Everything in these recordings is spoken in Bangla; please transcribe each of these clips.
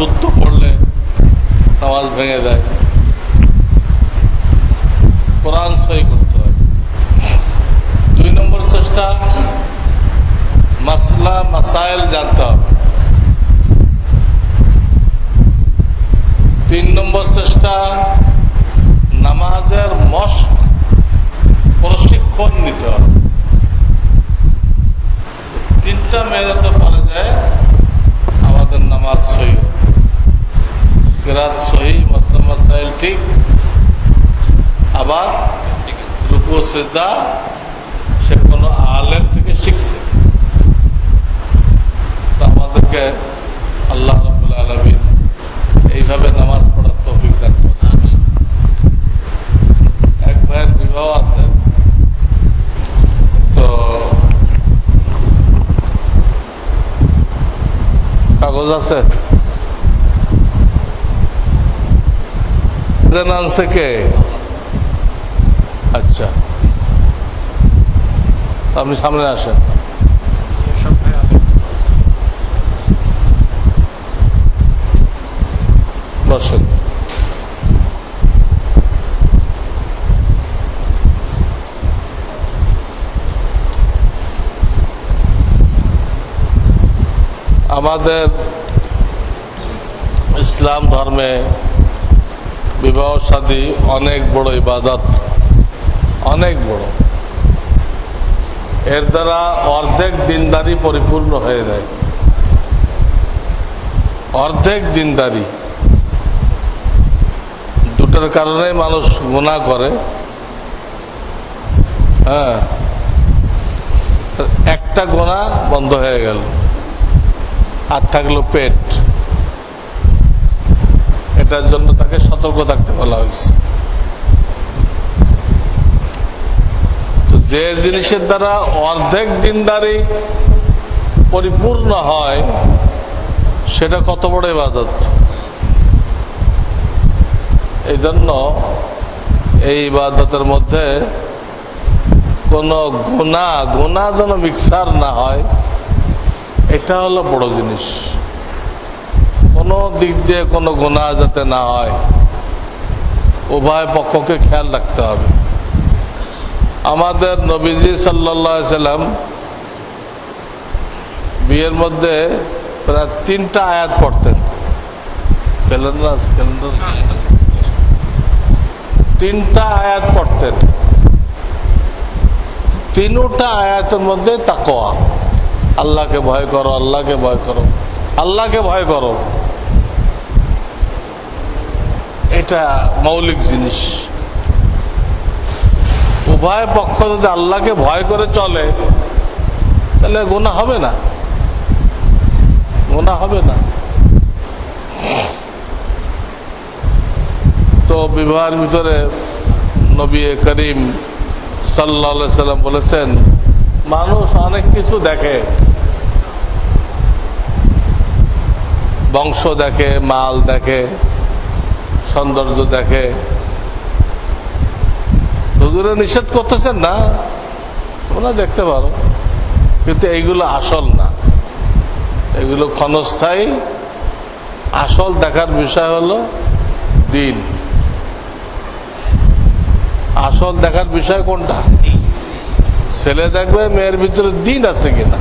অশুদ্ধ পড়লে নামাজ ভেঙে যায়। কোরআন সই করতে হবে দুই নম্বর চেষ্টা, মাসলা, মাসাইল জানতে হবে। তিন নম্বর চেষ্টা, নামাজের মস্ক প্রশিক্ষণ নিতে হবে। তিনটা মেরে তো পারা যায়, আমাদের নামাজ সহি কেরাত সহি মাসাইল ঠিক। আবার রুকু সেজদা সে কোনো আলেম থেকে শিখছে। আমাদেরকে আল্লাহ রবুল আলমী এইভাবে নামাজ পড়ার তৌফিক দান। এক ভাইয়ের বিবাহ আছে। তো কাগজ আছে? কে আচ্ছা। আপনি সামনে আসেন। আমাদের ইসলাম ধর্মে বিবাহ সাদী অনেক বড় ইবাদত, অনেক বড়। এর দ্বারা অর্ধেক দিনদারি পরিপূর্ণ হয়ে যায়। অর্ধেক দিনদারি। দুটার কারণে মানুষ গুণা করে। হ্যাঁ। একটা গোনা বন্ধ হয়ে গেল। আর থাকল পেট। এটার জন্য তাকে সতর্ক থাকতে বলা হয়েছে। যে জিনিসের দ্বারা অর্ধেক দিনদারি পরিপূর্ণ হয়, সেটা কত বড় ইবাদত? এই জন্য এই ইবাদতের মধ্যে কোন গুণা গুণা যেন মিক্সার না হয়, এটা হলো বড় জিনিস। কোনো দিক দিয়ে কোনো গুণা যাতে না হয়, উভয় পক্ষকে খেয়াল রাখতে হবে। আমাদের নবীজি সাল্লা সাল্লাম বিয়ের মধ্যে প্রায় তিনটা আয়াত পড়তেন। তিনটা আয়াত পড়তেন। তিনটা আয়াতের মধ্যে তাকোয়া আল্লাহকে ভয় করো, আল্লাহকে ভয় করো, আল্লাহকে ভয় করো। এটা মৌলিক জিনিস। উভয় পক্ষ যদি আল্লাহকে ভয় করে চলে, তাহলে গোনা হবে না। গোনা হবে না। তো বিবাহের ভিতরে নবী করিম সাল্লা সাল্লাম বলেছেন, মানুষ অনেক কিছু দেখে। বংশ দেখে, মাল দেখে। সৌন্দর্য দেখে। হুজুরে নিষেধ করতেছেন না? তোমরা দেখতে পারো। কিন্তু এইগুলো আসল না। এগুলো ক্ষণস্থায়ী। আসল দেখার বিষয় হলো দিন। আসল দেখার বিষয় কোনটা? ছেলে দেখবে মেয়ের ভিতরে দিন আছে কিনা?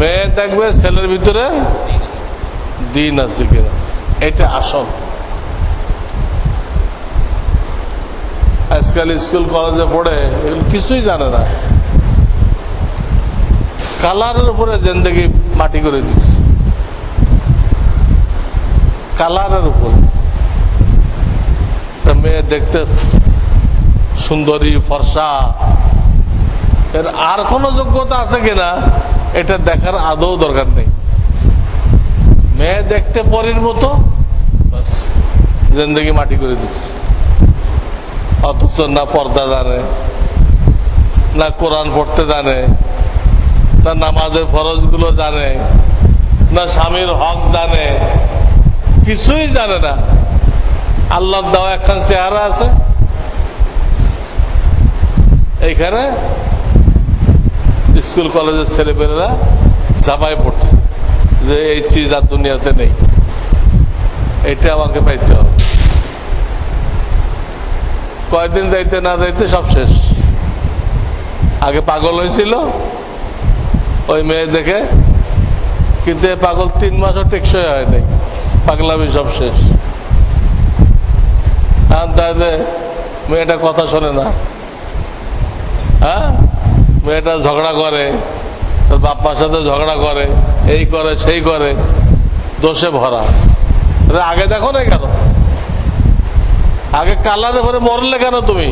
মেয়ে দেখবে ছেলের ভিতরে দিন আছে কিনা? এটা আসল। আজকাল স্কুল, কলেজে পড়ে কিছুই জানে না। কালারের উপরে জেন্দেগি মাটি করে দিচ্ছে। কালারের উপর। মেয়ে দেখতে সুন্দরী, ফর্সা। এর আর কোনো যোগ্যতা আছে কিনা, এটা দেখার আদৌ দরকার নেই। মেয়ে দেখতে পরের মতো। বাস। জিন্দগি মাটি করে দিচ্ছে। অথচ না পর্দা জানে না কোরআন পড়তে জানে না নামাজের ফরজগুলো জানে না স্বামীর হক জানে কিছুই জানে না। আল্লাহর দেওয়া একখান চেহারা আছে। এইখানে স্কুল কলেজের ছেলেপেলেরা ঝাপাই পড়তেছে। যে এই চিজ আর দুনিয়াতে নেই। এটা আমাকে পাইতে হবে। কয়দিন যাইতে না যাইতে সব শেষ। আগে পাগল হয়েছিল, ওই মেয়ে দেখে, কিন্তু এ পাগল তিন মাসও টেকসই হয় নাই। পাগলামি সব শেষ। আর তাহলে মেয়েটা কথা শোনে না। হ্যাঁ? মেয়েটা ঝগড়া করে। তার বাপ্পার সাথে ঝগড়া করে, এই করে, সেই করে, দোষে ভরা। আগে দেখো না কেন? আগে কাল্লারে ভরে মরলে কেন তুমি?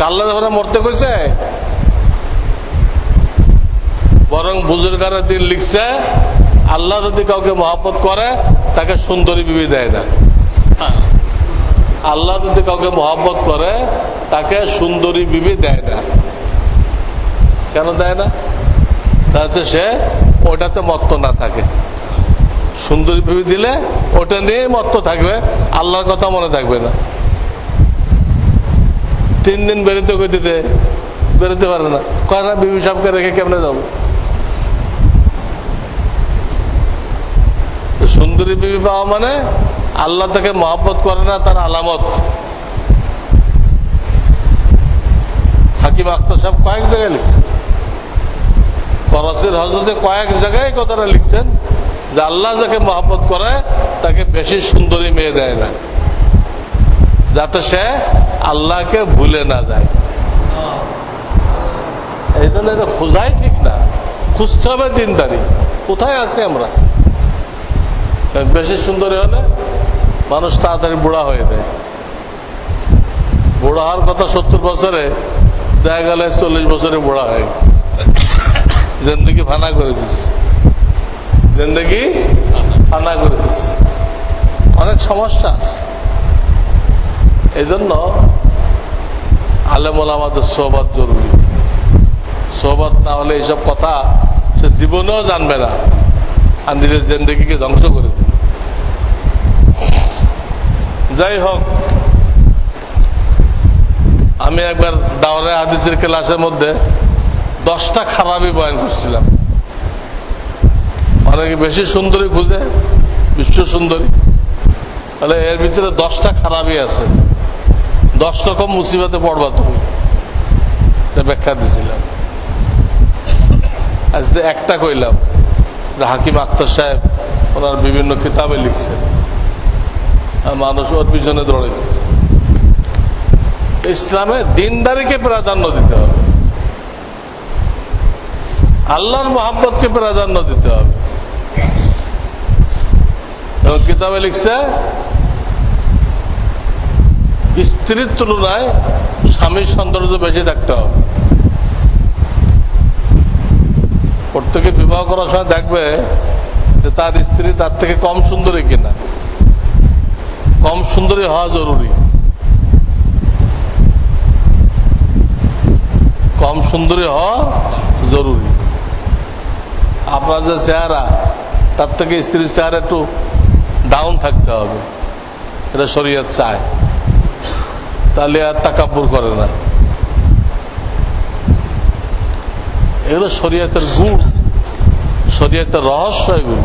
কাল্লারে ভরে মরতে কইছে? বরং বুজুর্গারা দিন লিখছে, আল্লাহ যদি কাউকে মহাব্বত করে, তাকে সুন্দরী বিবি দেয় না। আল্লাহ যদি কাউকে মহাব্বত করে, তাকে সুন্দরী বিবি দেয় না। কেন দেয় না? তাতে সে ওটাতে মত্ত না থাকে। সুন্দরী বিবি দিলে ওটা নিয়েই মত্ত থাকবে, আল্লাহর কথা মনে থাকবে না। তিন দিন বেরোতে গতিতে বেরোতে পারে না। কয় না, বিবি সাহেবকে রেখে কেমনে যাব? সুন্দরী বিবি পাওয়া মানে আল্লাহ তাকে মহব্বত করে না, তার আলামত। হাকিম আক্তার সাহেব কয়েক জায়গায় লিখছেন করাচির হজরতে কয়েক জায়গায় কথাটা লিখছেন যে আল্লাহ যাকে মহব্বত করে, তাকে বেশি সুন্দরী মেয়ে দেয় না। যাতে সে আল্লাহকে ভুলে না যায়। এই জন্য এটা খোঁজাই ঠিক না। খুঁজতে হবে দিনদারি। কোথায় আছি আমরা? বেশি সুন্দরী হলে মানুষ তাড়াতাড়ি বুড়া হয়ে যায়। বুড়া হওয়ার কথা সত্তর বছরে দেখা গেলে চল্লিশ বছরে বুড়া হয়ে গেছে। জিন্দগি ফানা করে দিচ্ছে জিন্দগি ফানা করে দিচ্ছে অনেক সমস্যা আছে। এই জন্য আলেমল আমাদের সোহবাদ জরুরি। সোহবাদ না হলে এইসব কথা সে জীবনেও জানবে না। আর নিজের জিন্দগিকে ধ্বংস করে দেবে। যাই হোক আমি একবার দাওরে হাদিসের ক্লাসের মধ্যে দশটা খারাপই বয়ান করছিলাম। অনেকে বেশি সুন্দরী খুঁজে? বিশ্ব সুন্দরী। তাহলে এর ভিতরে দশটা খারাপই আছে। দশ রকম মুসিবতে পড়বা তুমি। ব্যাখ্যা দিছিলাম। আজকে একটা কইলাম হাকিম আক্তার সাহেব ওনার বিভিন্ন কিতাবে লিখছেন। মানুষ ওর পিছনে দৌড়াইতেছে। ইসলামে দিনদারিকে প্রাধান্য দিতে হবে। আল্লাহর মোহাম্মতকে প্রাধান্য দিতে হবে। কিতাবে লিখছে, স্ত্রীর তুলনায় স্বামীর সৌন্দর্য বেশি থাকতে হবে। প্রত্যেকে বিবাহ করার সময় দেখবে যে তার স্ত্রী তার থেকে কম সুন্দরী কিনা। কম সুন্দরী হওয়া জরুরি। কম সুন্দরী হওয়া জরুরি। আপনার যে চেহারা, তার থেকে স্ত্রীর চেহারা একটু ডাউন থাকতে হবে। এটা শরীয়ত চায়। তাহলে আর তাকাব্বুর করে না। এগুলো শরীয়তের গুণ, শরীয়তের রহস্য এগুলো।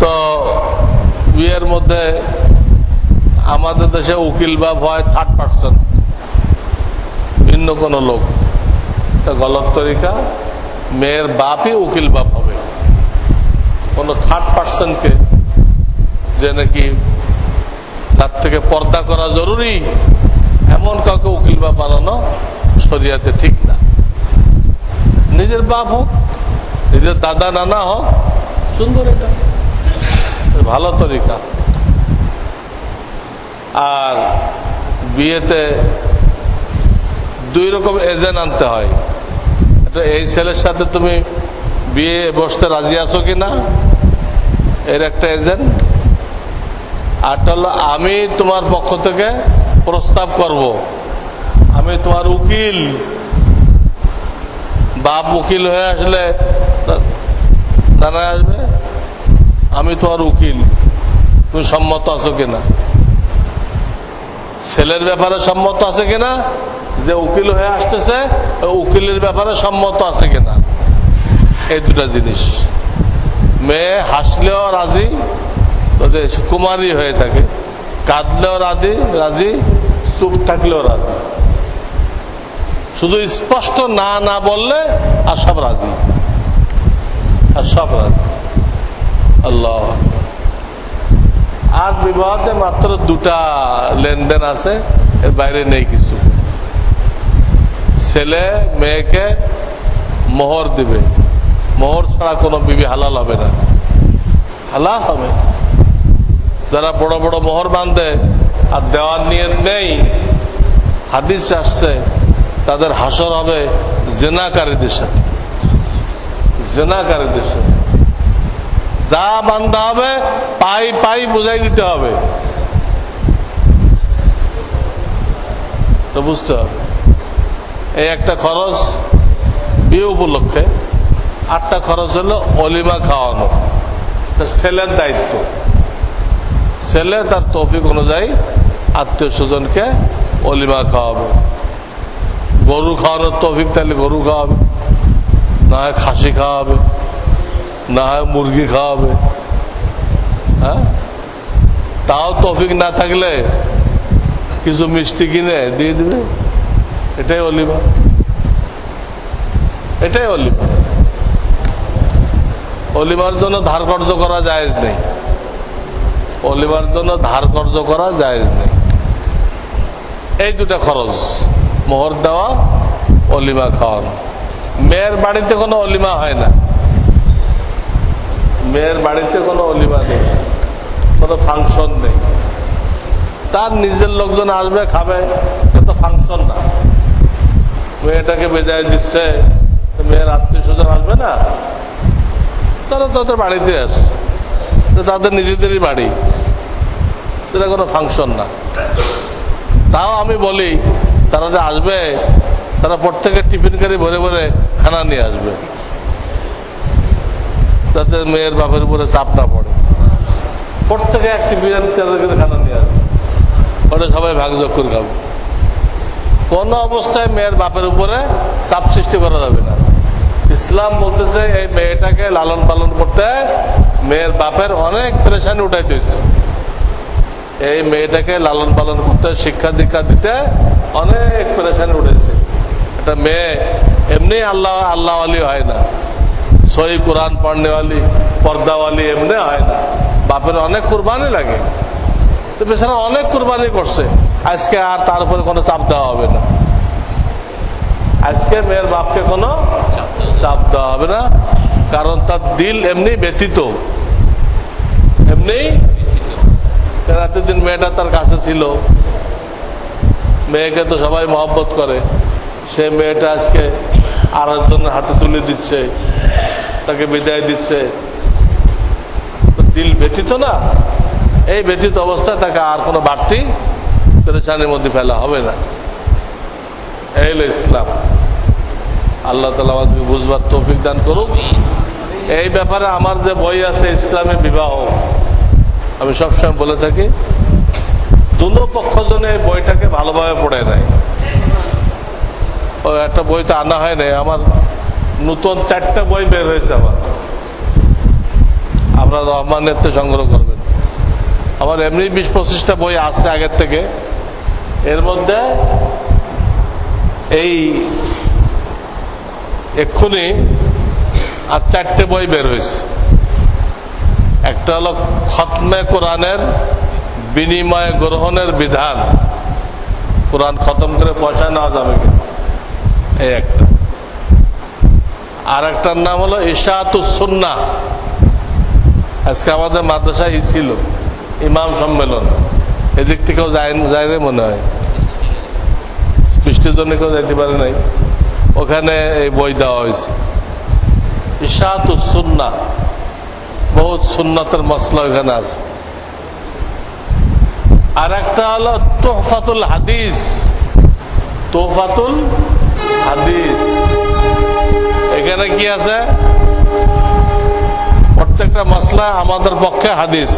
তো বিয়ের মধ্যে আমাদের দেশে উকিল বা ভয় থার্ড পার্সন ভিন্ন কোন লোক। এটা গলত তরিকা, মেয়ের বাপই উকিল বাপ হবে। কোন থার্ড পার্সনকে যে নাকি তার থেকে পর্দা করা জরুরি, এমন কাউকে উকিল বাপ বানানো শরিয়াতে ঠিক না। নিজের বাপ হোক, নিজের দাদা, নানা হোক, সুন্দর এটা। ভালো তরিকা। আর বিয়েতে দুই রকম এজেন্ট আনতে হয়। এটা এই ছেলের সাথে তুমি বিয়ে বসতে রাজি আছো কিনা? এর একটা এজেন্ট আরটা হলো, আমি তোমার পক্ষ থেকে প্রস্তাব করব। আমি তোমার উকিল। বাপ উকিল হয়ে আসলে দাঁড়ায় আসবে। আমি তোমার উকিল। তুমি সম্মত আছো কিনা? ছেলের ব্যাপারে সম্মত আছে কিনা? যে উকিল হয়ে আসতেছে উকিলের ব্যাপারে সম্মত আছে কিনা? এই দুটা জিনিস। মেয়ে হাসলেও রাজি কুমারী হয়ে থাকে। কাঁদলেও রাজি রাজি, চুপ থাকলেও রাজি। শুধু স্পষ্ট না না বললে আর সব রাজি। আর সব রাজি। আল্লাহ। আর বিবাহতে মাত্র দুটা লেনদেন আছে, এর বাইরে নেই কিছু। ছেলে, মেয়েকে মোহর দিবে। মোহর ছাড়া কোনো বিবি হালাল হবে না। হালাল হবে। যারা বড় বড় মোহর বাঁধে আর দেওয়ার নিয়ত নেই, হাদিস আসছে, তাদের হাসর হবে জেনাকারীদের সাথে। জেনাকারীদের সাথে। যা বান্ধা হবে, পাই পাই বুঝাই দিতে হবে। তো বুঝতে হবে। এই একটা খরচ বিয়ে উপলক্ষে, আটটা খরচ হলো অলিমা খাওয়ানো। ছেলের দায়িত্ব। ছেলে তার তৌফিক অনুযায়ী আত্মীয় স্বজনকে অলিমা খাওয়াবে। গরু খাওয়ানোর তৌফিক তাহলে গরু খাওয়াবে, না খাসি খাওয়াবে। না হয় মুরগি খাওয়াবে। হ্যাঁ? তাও তৌফিক না থাকলে কিছু মিষ্টি কিনে দিয়ে দিবে। এটাই অলিমা। এটাই অলিমা। অলিমার জন্য ধার কর্য করা জায়েজ নেই। অলিমার জন্য ধার কর্য করা জায়েজ নেই। এই দুটা খরচ, মোহর দেওয়া, অলিমা খাওয়ানো। মেয়ের বাড়িতে কোনো অলিমা হয় না। মেয়ের বাড়িতে কোনো অলিমা নেই, কোনো ফাংশন নেই। তার নিজের লোকজন আসবে, খাবে তো ফাংশন না। মেয়েটাকে বেজায় দিচ্ছে মেয়ের আত্মীয় স্বজন আসবে না? তারা তাদের বাড়িতে আসছে তাদের নিজেদেরই বাড়ি। এটা কোনো ফাংশন না। তাও আমি বলি, তারা যে আসবে, তারা প্রত্যেকের টিফিন কারি ভরে ভরে খানা নিয়ে আসবে। যাতে মেয়ের বাপের উপরে চাপ না পড়ে। প্রত্যেকে এক টিফিন তাদেরকে খানা নিয়ে আসবে ওটা সবাই ভাগযোগ করে খাবে। কোন অবস্থায় মেয়ের বাপের উপরে চাপ সৃষ্টি করা যাবে না। ইসলাম বলতেছে এই মেয়েটাকে লালন পালন করতে মেয়ের বাপের অনেক প্রেশানি উঠাইতে হচ্ছে এই মেয়েটাকে লালন পালন করতে শিক্ষা দীক্ষা দিতে অনেক প্রেশানি উঠেছে। একটা মেয়ে এমনি আল্লাহ আল্লাহ আলী হয় না। সই কোরআন পড়নে পড়নেওয়ালি পর্দাওয়ালি এমনি হয় না। বাপের অনেক কুরবানি লাগে। তো বেচারা অনেক কুরবানি করছে। আজকে আর তার উপরে কোনো চাপ দেওয়া হবে না। আজকে মেয়ের বাপকে কোনো চাপ দেওয়া হবে না। কারণ তার দিল এমনি ব্যতীত এমনি এতদিন মেয়েটা তার কাছে ছিল। মেয়েকে তো সবাই মহব্বত করে। সে মেয়েটা আজকে আর একজনের হাতে তুলে দিচ্ছে। তাকে বিদায় দিচ্ছে। দিল ব্যতীত না? এই ব্যতীত অবস্থায় তাকে আর কোনো বাড়তি পেরেশানির মধ্যে ফেলা হবে না। এই হলো ইসলাম। আল্লাহ তালা আমাদেরকে বুঝবার তৌফিক দান করুক। এই ব্যাপারে আমার যে বই আছে, ইসলামী বিবাহ, আমি সবসময় বলে থাকি, দুনো পক্ষ জনে এই বইটাকে ভালোভাবে পড়ে নেয়। একটা বই তো আনা হয় নাই, আমার নতুন চারটা বই বের হয়েছে আমার। আপনার রহমানের তো সংগ্রহ করবেন। আমার এমনি বিশ পঁচিশটা বই আসছে আগের থেকে। এর মধ্যে এই এক্ষুনি আর চারটে বই বের হয়েছে। একটা হলো খতমে কোরআনের বিনিময় গ্রহণের বিধান। কোরআন খতম করে পয়সা নেওয়া যাবে এই একটা। আর একটার নাম হলো ইশাতুসন্না আজকে আমাদের মাদ্রাসায় ই ছিল, ইমাম সম্মেলন। এদিক থেকেও যায় মনে হয়। বৃষ্টির জন্য কেউ যেতে পারে নাই। ওখানে এই বই দেওয়া হয়েছে। ইশাতুসন্না বহুত সুন্নতের মশলা ওখানে আছে। আর একটা হলো তোহফাতুল হাদিস। তোহফাতুল এখানে কি আছে? প্রত্যেকটা মশলা আমাদের পক্ষে হাদিস,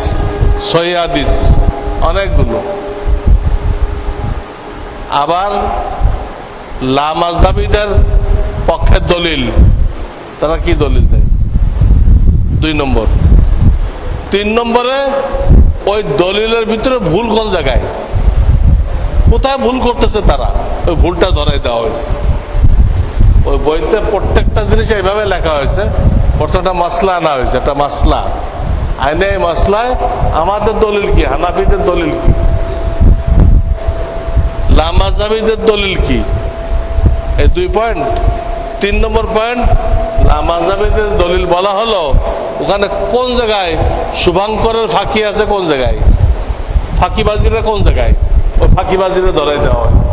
সহি হাদিস, অনেকগুলো। আবার লামাজাবিদের পক্ষে দলিল। তারা কি দলিল দেয়? দুই নম্বর। তিন নম্বরে, ওই দলিলের ভিতরে ভুল কোন জায়গায়? কোথায় ভুল করতেছে তারা? ওই ভুলটা ধরাই দেওয়া হয়েছে। ওই বইতে প্রত্যেকটা জিনিস এইভাবে লেখা হয়েছে। প্রত্যেকটা মাসলা আনা হয়েছে, একটা মাসলা। আইনে এই মাসলায় আমাদের দলিল কি? হানাফিদের দলিল কি? লামাজাবিদের দলিল কি? এই দুই পয়েন্ট। তিন নম্বর পয়েন্ট, লামাজাবিদের দলিল বলা হলো, ওখানে কোন জায়গায় শুভাঙ্করের ফাঁকি আছে কোন জায়গায়? ফাঁকিবাজিরা কোন জায়গায়? ওই ফাঁকিবাজিরা ধরাই দেওয়া হয়েছে।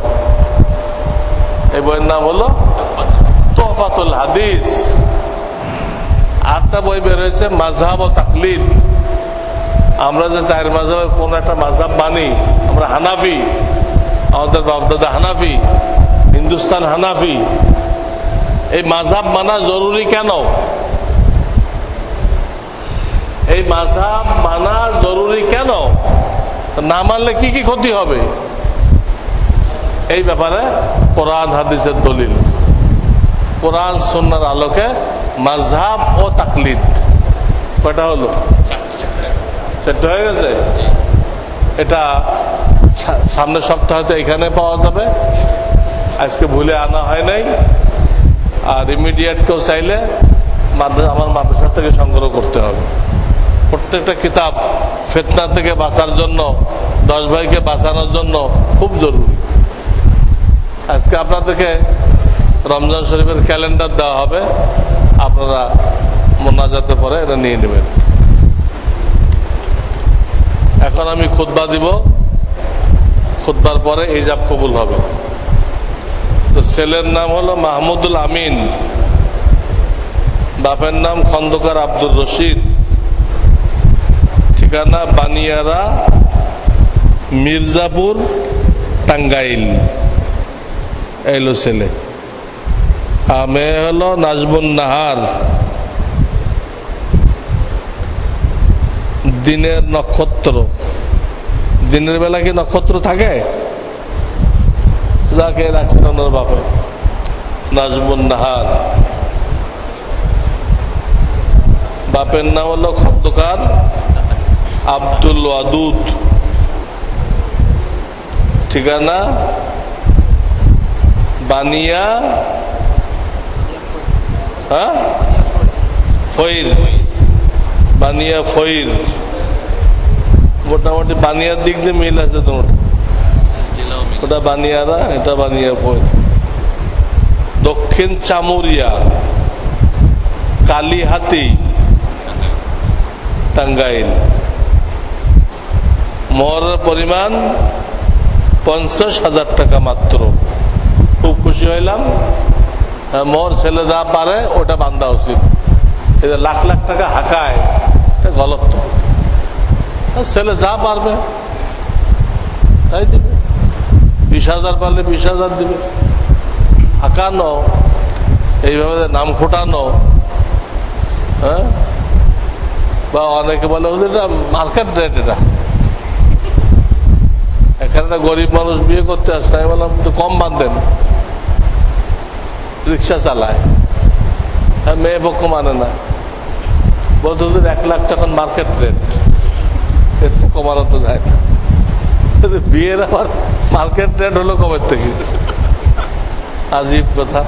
এই বইয়ের নাম হলো তোহফাতুল হাদিস আটটা বই বের হয়েছে মাঝহাব ও তাকলিদ। আমরা যে চার মাঝহের কোন একটা মাঝহাব মানি, আমরা হানাফি। আমাদের বাপদাদা হানাফি, হিন্দুস্তান হানাফি। এই মাঝহাব মানা জরুরি কেন? এই মাঝহাব মানা জরুরি কেন? না মানলে কি কি ক্ষতি হবে? এই ব্যাপারে কোরআন, হাদিসের দলিল। কোরআন সন্ন্যার আলোকে মাঝহাব ও তাকলিদ। কয়টা হলো? সেটা হয়ে গেছে? এটা সামনের সপ্তাহে এখানে পাওয়া যাবে। আজকে ভুলে আনা হয় নাই। আর ইমিডিয়েট কেউ চাইলে আমার মাদ্রাসা থেকে সংগ্রহ করতে হবে। প্রত্যেকটা কিতাব ফেতনা থেকে বাঁচার জন্য, দশ ভাইকে বাঁচানোর জন্য খুব জরুরি। আজকে আপনাদেরকে রমজান শরীফের ক্যালেন্ডার দেওয়া হবে। আপনারা মোনাজাতে পরে এটা নিয়ে নেবেন। এখন আমি খুতবা দিব। খুতবার পরে ইজাব কবুল হবে। তো ছেলের নাম হলো মাহমুদুল আমিন। বাপের নাম খন্দকার আব্দুর রশিদ। ঠিকানা বানিয়ারা, মির্জাপুর, টাঙ্গাইল। এলো ছেলে। মেয়ে হলো নাজবুন নাহার। দিনের নক্ষত্র। দিনের বেলা কি নক্ষত্র থাকে? যাকে রাখছে ওনার বাপে। নাজবুন নাহার। বাপের নাম হলো খন্দকার আব্দুল ওয়াদুদ। ঠিকানা? বানিয়া হ্যাঁ? বানিয়া ফইর। মোটামুটি বানিয়ার দিক দিয়ে মিল আছে তোমার। ওটা বানিয়ারা এটা বানিয়া ফইর। দক্ষিণ চামুরিয়া, কালীহাতি, টাঙ্গাইল। মহরের পরিমাণ পঞ্চাশ হাজার টাকা মাত্র। খুব খুশি হইলাম। মোর ছেলে যা পারে ওটা বান্ধা উচিত। যে লাখ লাখ টাকা হাঁকায় এটা গলত। ছেলে যা পারবে তাই দিবে। বিশ হাজার পারলে বিশ হাজার দিবে। হাঁকানো এইভাবে নাম ফোটানো হ্যাঁ? বা অনেকে বলে "হুজুর, এটা মার্কেট রেট এটা। এখানে গরিব মানুষ বিয়ে করতে আসছে আমি বললাম কম বাঁধেন রিক্সা চালায়। মেয়ে পক্ষ মানে না। বলতে এক লাখ তখন মার্কেট রেট এর তো কমানো তো যায় না। বিয়ের আবার মার্কেট রেট হলো কমের থেকে? আজীব কথা।